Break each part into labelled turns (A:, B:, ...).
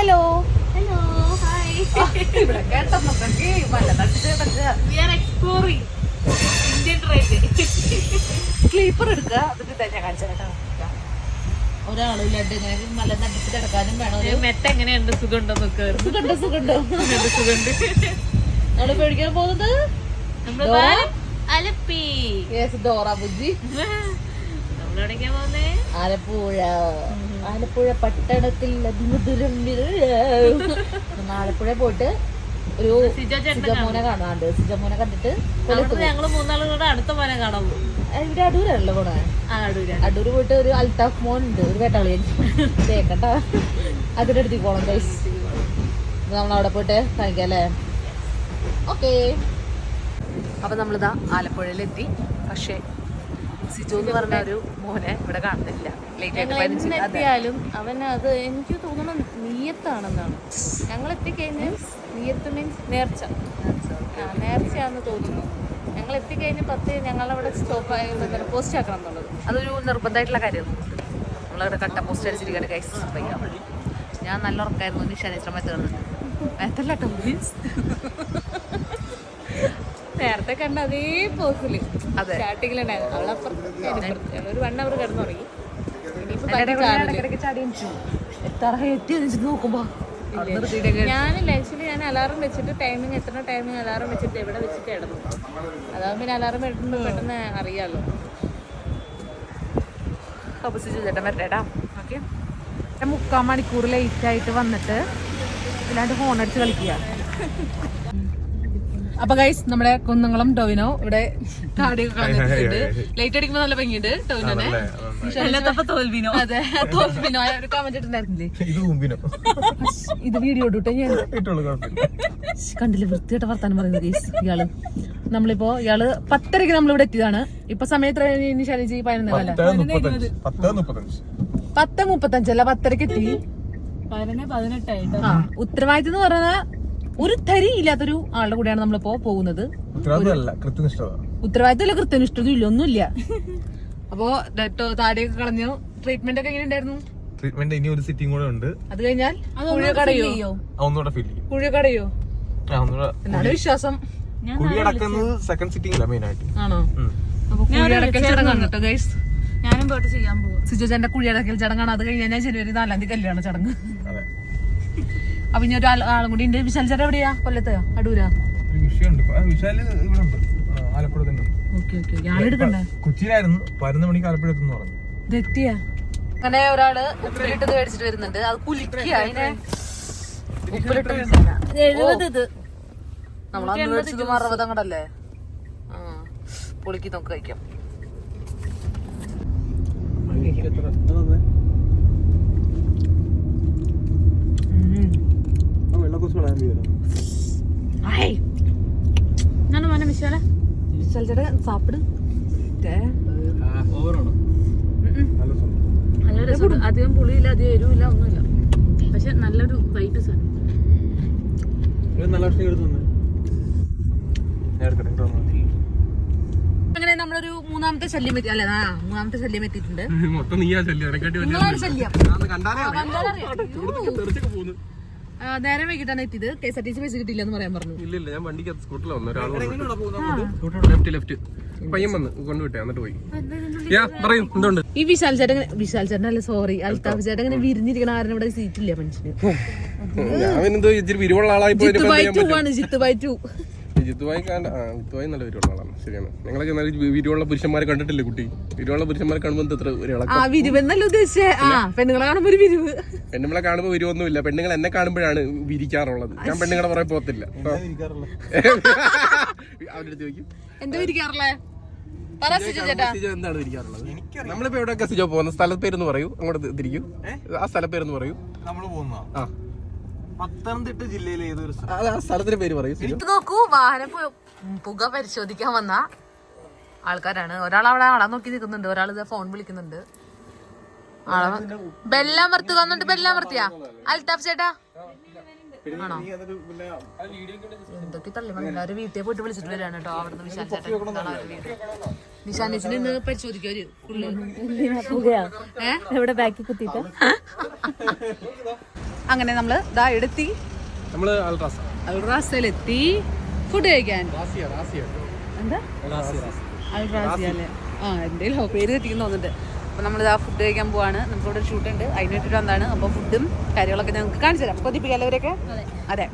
A: Hello
B: hello hi
A: ഇവിടെ കേട്ടന്നൊക്കെ വല്ല തട്ടിച്ച്
B: we are exploring Indian rate
A: sleeper എടുക്കുക. എന്നിട്ട് തന്നെ കാണിച്ചാട്ടോ കാണിച്ചു കേട്ടോ. ഒരാളില്ലാണ്ട് ഇങ്ങനെ മല നടിച്ച് കിടക്കാനും വേണം ഒരു
B: മെത്ത എങ്ങനെയുണ്ട്? സുഖമുണ്ടോ നോക്ക്?
A: സുഖണ്ടോ സുഖണ്ടോ
B: സുഖമുണ്ട്
A: നമ്മൾ പേടിക്കാൻ പോകുന്നത്?
B: നമ്മൾ
A: ഡോറ?
B: നമ്മളെവിടേക്കാ പോകുന്നേ?
A: ആലപ്പുഴ. ആലപ്പുഴ പട്ടണത്തിൽ അതിമധുരം നമ്മൾ ആലപ്പുഴ പോയിട്ട് ഒരു സിജമോന കാണാണ്ട് സിജമോനെ കണ്ടിട്ട്
B: ഞങ്ങൾ മൂന്നാളും കൂടെ അടുത്ത മോനെ കാണാൻ പോകും
A: ഇവിടെ അടൂരല്ലോ പോണേ?
B: അടൂര
A: അടൂര് പോയിട്ട് ഒരു അൽത്താഫ് മോൻ ഉണ്ട് ഒരു വേട്ടാളി കേക്കട്ട അതിന്റെ അടുത്തേക്ക് പോണം ഗൈസ് നമ്മൾ അവിടെ പോയിട്ട് കാണിക്കാം അല്ലേ? ഓക്കേ അപ്പൊ നമ്മളിതാ ആലപ്പുഴയിലെത്തി. പക്ഷേ സിജു എന്ന് പറഞ്ഞ ഒരു മോനെ ഇവിടെ കാണുന്നില്ല.
B: എത്തിയാലും അവൻ അത്. എനിക്ക് തോന്നുന്നു നീയത്താണെന്നാണ്. ഞങ്ങൾ എത്തിക്കഴിഞ്ഞാൽ നീയത്ത് മീൻസ് നേർച്ച. നേർച്ചയാന്ന് നേർച്ചയാണെന്ന് തോന്നുന്നു. ഞങ്ങൾ എത്തിക്കഴിഞ്ഞ് പത്ത് ഞങ്ങളവിടെ സ്റ്റോപ്പ് ആയി പോസ്റ്റ് ആക്കണം എന്നുള്ളത്.
A: അതൊരു നിർബന്ധമായിട്ടുള്ള കാര്യമാണ് നമ്മളവിടെ കട്ട പോസ്റ്റ് അടിച്ചിരിക്കുകയാണ് കൈസ് ഞാൻ നല്ല ഉറക്കായിരുന്നു. ഇനി ശനിശ്രമം എത്തുന്നത് മേത്തല്ല മീൻസ്
B: നേരത്തെ കണ്ട അതേ പോസിൽ
A: അതെ.
B: സ്റ്റാർട്ടിങ്ങിലുണ്ടായിരുന്നു അവളപ്പുറത്ത് ഒരു വൺ അവർ കിടന്നു തുടങ്ങി ഞാനില്ല ആക്ച്വലി ഞാൻ അലാറം വെച്ചിട്ട് ടൈമിങ് എത്ര ടൈമിങ് അലാറം വെച്ചിട്ട് എവിടെ വെച്ചിട്ട് കിടന്നു. അതാവുമ്പോൾ പിന്നെ അലാറം ഇടുമ്പോൾ പെട്ടെന്ന്
A: ചേട്ടൻ ഓക്കെ. മുക്കാൽ മണിക്കൂർ ലേറ്റ് ആയിട്ട് വന്നിട്ട് ഇല്ലാണ്ട് ഫോൺ അടിച്ച് കളിക്കുക. അപ്പൊ ഗൈസ് നമ്മുടെ കുന്നംകുളം ടോവിനോ ഇവിടെ ലൈറ്റ് കളഞ്ഞിട്ടുണ്ട് ലൈറ്റ് അടിക്കുമ്പോ നല്ല ഭംഗിയുണ്ട് ടോവിനോനെ.
B: തോൽവിനോ?
A: അതെ തോൽവിനോ. ഒരു കമന്റ് ഇട്ടുണ്ടായിരുന്നില്ലേ
C: ഇത്
A: വീഡിയോ ഇട്ടു ഞാൻ. കണ്ടില്ല വൃത്തിയായിട്ട് വർത്താനം പറയുന്നത് ഗൈസ് ഇയാൾ. നമ്മളിപ്പോ ഇയാൾ പത്തരക്ക് നമ്മളിവിടെ എത്തിയതാണ്. ഇപ്പൊ സമയത്ത് ഇനി പതിനൊന്നല്ല
C: പത്ത് മുപ്പത്തഞ്ച്. പത്ത് മുപ്പത്തഞ്ച്.
A: പത്ത് മുപ്പത്തഞ്ചല്ല പത്തരക്ക് എത്തി.
B: പതിനെ പതിനെട്ടായിട്ട്
A: ആ ഉത്തരവാദിത്തം എന്ന് പറഞ്ഞാൽ ഒരു തരി ഇല്ലാത്തൊരു ആളുടെ കൂടെയാണ് നമ്മളിപ്പോ പോകുന്നത്.
C: ഉത്തരവാദിത്തമല്ല കൃത്യനിഷ്ഠത.
A: ഇല്ല ഒന്നുമില്ല. അപ്പോ ഡെറ്റോ- താടിയൊക്കെ കളഞ്ഞു. ട്രീറ്റ്മെന്റ് ഒക്കെ എങ്ങനെ ഉണ്ടായിരുന്നു?
C: ട്രീറ്റ്മെന്റ് ഇനി ഒരു സിറ്റിംഗ് കൂടെ ഉണ്ട്.
A: അത് കഴിഞ്ഞാൽ കുഴിയോ കടയോ?
C: ഒന്നുകൂടെ ഫീൽ ചെയ്യും.
A: കുഴിയോ കടയോ?
C: ഒന്നുകൂടെ
A: വിശ്വാസം.
C: കുഴി അടക്കുന്നത് സെക്കൻഡ് സിറ്റിംഗ് മെയിൻ ആയിട്ട്.
A: ആണോ? ചടങ്ങാണ് കേട്ടോ ഗൈസ്
B: ഞാനും പോയിട്ട് ചെയ്യാൻ
A: ചടങ്ങാണ്. അത് കഴിഞ്ഞാൽ ജനുവരി നാലാം തീയതി കല്യാണ ചടങ്ങ്. അപ്പൊ ഇനി ഒരു ആളും കൂടി ഉണ്ട്. വിശാൽ ചേട്ടൻ എവിടെയാ? കൊല്ലത്ത്? അടൂരാ?
C: കൊച്ചിയിലായിരുന്നു. പതിനൊന്ന് മണിക്ക് ആലപ്പുഴ എത്തുന്നു പറഞ്ഞു.
A: ഇതെത്തിയാ അങ്ങനെ ഒരാൾ ഉപ്പിലിട്ടത് മേടിച്ചിട്ട് വരുന്നുണ്ട്. അത് കുലിക്കുക അതിനെ. ഉപ്പിലിട്ട്
B: എഴുപത് ഇത്.
A: നമ്മളന്ന് മേടിച്ചതും അറുപത് അങ്ങടല്ലേ ആ. പുളിക്ക് നമുക്ക് കഴിക്കാം.
B: എന്നാണ് മോനെ മിശോലെ
A: വിശാൽ ചേട്ടൻ സാപ്പിട്.
C: നല്ല
B: രസമുണ്ട് അധികം പുളിയില്ല അധികം എരിവില്ല ഒന്നുമില്ല. പക്ഷെ നല്ലൊരു വൈറ്റ് സാധനം.
A: അങ്ങനെ നമ്മളൊരു മൂന്നാമത്തെ ശല്യം എത്തി അല്ലെ ആ മൂന്നാമത്തെ ശല്യം എത്തിയിട്ടുണ്ട്.
C: മൊത്തം നീയാ ശല്യം എനക്കാട്ടി വലിയ
A: നിങ്ങളാണ് ശല്യം. നേരം വൈകിട്ടാണ് എത്തിയത്. K S R T C bus കിട്ടില്ല എന്ന് പറയാൻ പറഞ്ഞു.
D: ഇല്ല ഇല്ല ഞാൻ വണ്ടിക്ക് സ്കൂട്ടറിൽ വന്നു ഒരാൾ ലെഫ്റ്റ് ലെഫ്റ്റ് പയ്യൻ വന്ന് കൊണ്ടുവിട്ടേ എന്നിട്ട് പോയി. യാ പറയൂ എന്തുണ്ട്?
A: ഈ വിശാൽ ചേട്ടൻ വിശാൽ ചേട്ടൻ അല്ല സോറി അൽത്താഫ് ചേട്ടൻ ഇങ്ങനെ വിരിഞ്ഞിരിക്കണ ആരും ഇവിടെ സീറ്റ് ഇല്ല മനുഷ്യന്.
D: ഞാൻ എന്തോ ഇച്ചിരി വിരിവുള്ള ആളായി പോയി
A: ജിത്ത് ബൈ ടു ആണ് ജിത്ത് ബൈ ടു
D: ജിത്തുവായി കാണ്ട ആ ജിത്തുവായി നല്ല വിരിവുള്ള ആളാണ്. ശരിയാണ്. നിങ്ങളൊക്കെ നല്ല വിരിവുള്ള പുരുഷന്മാരെ കണ്ടിട്ടില്ലേ കുട്ടി? വിരിവുള്ള പുരുഷന്മാരെ കാണുമ്പോൾ എന്താ ഇത്ര ഒരു
A: ആ
D: ഇളക്കം
A: വിരിവ് ഉദ്ദേശിച്ചേ? ആ പെണ്ണുങ്ങളെ കാണുമ്പോൾ ഒരു വിരിവ്.
D: പെണ്ണുങ്ങളെ കാണുമ്പോൾ വിരിവൊന്നുമില്ല. പെണ്ണുങ്ങൾ എന്നെ കാണുമ്പോഴാണ് വിരിക്കാറുള്ളത്. ഞാൻ പെണ്ണുങ്ങളെ പുറകെ പോകത്തില്ല. അവരുടെ അടുത്ത് ചോദിക്കും.
A: എന്താ സിജോ
D: എന്താണ് വിരിക്കാറുള്ളത്? നമ്മളിപ്പോ എവിടെയൊക്കെ സിജോ പോകുന്ന സ്ഥലപ്പേരെന്ന് പറയൂ. അങ്ങോട്ട് തിരിക്കൂ. ആ സ്ഥലപ്പേരെന്ന് പറയൂ.
C: നമ്മൾ പോകുന്ന
D: ആ.
C: പത്തനംതിട്ട ജില്ലയിലെ ഏതൊരു
D: സ്ഥലത്തിന്റെ പേര് പറയൂ
A: നോക്കൂ വാഹന പുക പരിശോധിക്കാൻ വന്ന ആൾക്കാരാണ്. ഒരാൾ അവിടെ ആളെ നോക്കി നിൽക്കുന്നുണ്ട്. ഒരാൾ ഇതാ ഫോൺ വിളിക്കുന്നുണ്ട്. ആളെ ബെല്ലമർത്തുക എന്നിട്ട് ബെല്ലമർത്തിയാ അൽതാഫ് ചേട്ടാ? ആണോ? എന്തൊക്കെ തള്ളി വന്നില്ല അവർ വീട്ടിൽ പോയിട്ട് വിളിച്ചിട്ട് വരാണ് കേട്ടോ. അവിടുന്ന് വിശാൽ ചേട്ടൻ വീട് നിശാനിച്ചിന് ഇന്ന് പരിശോധിക്കും അവർ ഫുള്ള് ഏ?
B: എവിടെ ബാക്കി കുത്തിയിട്ട്?
A: അങ്ങനെ നമ്മൾ ഇതാ എടുത്തി.
D: നമ്മൾ അൽറാസ
A: അൽറാസയിലെത്തി ഫുഡ് കഴിക്കാൻ.
D: റാസിയ റാസിയ.
A: എന്താ? ആ എന്തേലും പേര് തെറ്റിക്കുന്നു തോന്നുന്നുണ്ട്. അപ്പോൾ നമ്മളിതാ ഫുഡ് കഴിക്കാൻ പോവാണ്. നമുക്കിവിടെ ഇവിടെ ഷൂട്ട് ഉണ്ട്. അതിന് വേണ്ടിയിട്ട് വന്നതാണ് അപ്പോൾ ഫുഡും കാര്യങ്ങളൊക്കെ ഞങ്ങൾക്ക് കാണിച്ചു തരാം. അവരൊക്കെ? അതെ.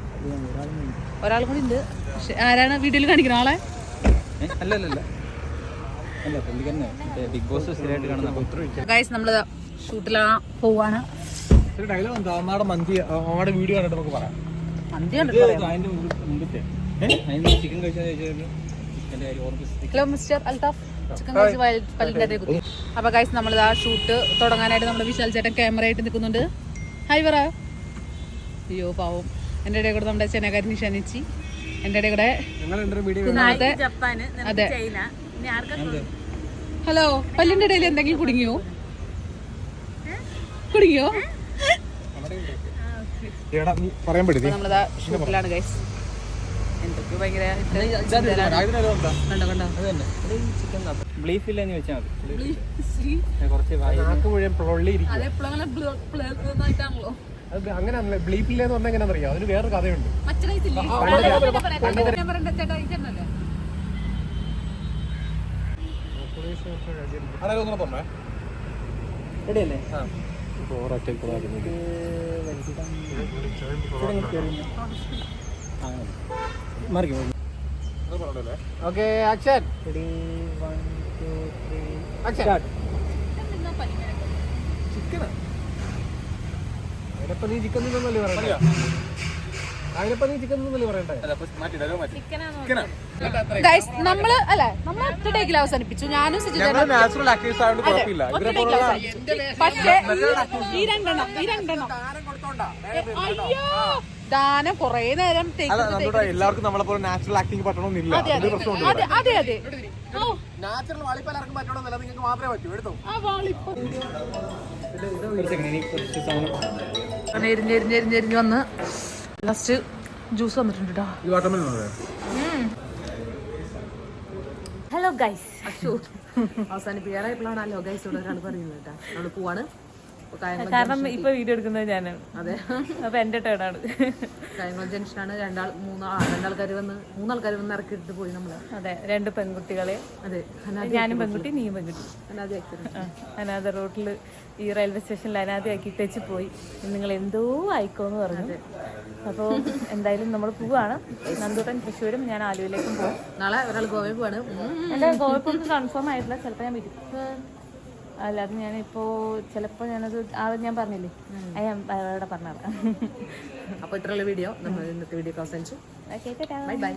A: ഒരാൾ കൂടി ഉണ്ട്. പക്ഷെ ആരാണ് വീഡിയോയിൽ കാണിക്കുന്ന ആളെ? ഗൈസ് നമ്മൾ ഷൂട്ടിലാ പോവാണ്.
C: ഒരു ഡയലോഗ് എന്താ അമ്മയുടെ മന്തി അമ്മയുടെ വീഡിയോ കണ്ടിട്ട് നമുക്ക് പറയാം.
A: മന്തി
C: അതിന്റെ മുമ്പത്തെ ചിക്കൻ കഴിച്ചാൽ
A: ഹലോ മിസ്റ്റർ അൽതാഫ്. ചിക്കൻ കഴിച്ച് കുത്തി. ഗൈസ് നമ്മൾ ആ ഷൂട്ട് തുടങ്ങാനായിട്ട് നമ്മുടെ വിശാൽ ചേട്ടൻ ക്യാമറ ആയിട്ട് നിൽക്കുന്നുണ്ട്. ഹായ് പറ അയ്യോ പാവം. എന്റെ ഇടയിൽ കൂടെ നമ്മുടെ ചെന്നക്കാരി നിഷാനിച്ചി എന്റെ ഇടയിൽ കൂടെ അതെ.
B: ഇനി ആർക്കാ
A: ഹലോ പല്ലിന്റെ ഇടയിൽ എന്തെങ്കിലും കുടുങ്ങിയോ? കുടുങ്ങിയോ?
C: പറയാൻ പറ്റില്ല
A: നമ്മളതാ ഷൂട്ടിലാണ് ഗൈസ് എന്തൊക്കെ ഭയങ്കര കണ്ടോ കണ്ടോ
C: ബ്ലീഫ് ഇല്ലെന്ന് വെച്ചാൽ മതി കുറച്ച്
D: നാക്ക് മുഴുവൻ പൊള്ളിയിരിക്കും അങ്ങനെ ബ്ലീപ്പില്ലെന്ന് പറഞ്ഞാൽ എങ്ങനെ അറിയാം അതിന് വേറൊരു കഥയുണ്ട്
C: ആരാലും ഒന്നും പറഞ്ഞേ റെഡിയല്ലേ
D: ഓക്കെ ആക്ഷൻ. ആക്ഷൻ. ചിക്കനാ. ചിക്കൻ നിന്നല്ലേ പറയണ്ടേ
A: നമ്മൾ അല്ല നമ്മൾ ഒറ്റ ടേക്കിൽ അവസാനിപ്പിച്ചു. ഞാനും പക്ഷേ ഈ രണ്ടെണ്ണം ഈ രണ്ടെണ്ണം. അയ്യോ ദാനം കൊറേ നേരം
C: എല്ലാവർക്കും നമ്മളെ പോലെ നാച്ചുറൽ ആക്ടിങ് പറ്റണമെന്നില്ല
A: അതെ
C: അത്
A: അതെ.
C: പ്രശ്നമുണ്ട്
A: അതെ അതെ അതെ. ഓ.
D: നാച്ചുറൽ വാളിപ്പലാർക്കും പറ്റണമെന്നല്ല നിങ്ങൾക്ക് മാത്രമേ പറ്റൂ. എടുത്തോ.
A: ആ വാളിപ്പോ.
C: ഒരു സെക്കൻഡ് ഇനി കുറച്ച് സാധനം
A: എരിഞ്ഞ് എരിഞ്ഞ് എരിഞ്ഞ് എരിഞ്ഞ് വന്ന്. ലാസ്റ്റ് ജ്യൂസ് വന്നിട്ടുണ്ട് കേട്ടോ
B: ഹലോ ഗൈസ്
A: അവസാനിപ്പിക്കാറായപ്പോഴാണ് ഹലോ ഗൈസ് ഇവിടെ ഒരാൾ പറയുന്നത് കേട്ടോ. നമ്മൾ പോവാണ്.
B: കാരണം ഇപ്പൊ വീഡിയോ എടുക്കുന്നത് ഞാനാണ്
A: അതെ.
B: അപ്പൊ എന്റെ ടേണാണ്
A: കായംകുളം ജംഗ്ഷനാണ് രണ്ടാൾ മൂന്നാൾ രണ്ടാൾക്കാർ വന്ന് മൂന്നാൾക്കാർ വന്ന് ഇറക്കിയിട്ട് പോയി നമ്മൾ.
B: അതെ രണ്ട് പെൺകുട്ടികളെ.
A: അതെ
B: ഞാനും പെൺകുട്ടി നീയും പെൺകുട്ടി. അനാഥ റോട്ടിൽ ഈ റെയിൽവേ സ്റ്റേഷനിൽ അനാഥയാക്കി വെച്ച് പോയി. നിങ്ങൾ എന്തോ ആയിക്കോന്ന് പറഞ്ഞു. അപ്പോൾ എന്തായാലും നമ്മൾ പോവാണ്. നന്ദൂട്ടൻ തൃശ്ശൂരും ഞാൻ ആലുവിലേക്കും പോകും
A: നാളെ ഒരാൾ ഗോവയിൽ പോവാണ്.
B: എന്റെ ഗോവയ്ക്ക് കൺഫേം ആയിട്ടില്ല. ചിലപ്പോൾ ഞാൻ വരും. അല്ലാതെ ഞാനിപ്പോൾ ചിലപ്പോ ഞാനത് ആ ഞാൻ പറഞ്ഞില്ലേ? ഞാൻ അവിടെ പറഞ്ഞാൽ
A: അപ്പൊ ഇത്രയുള്ള വീഡിയോ നമ്മൾ ഇന്നത്തെ വീഡിയോ അവസാനിച്ചു. Bye bye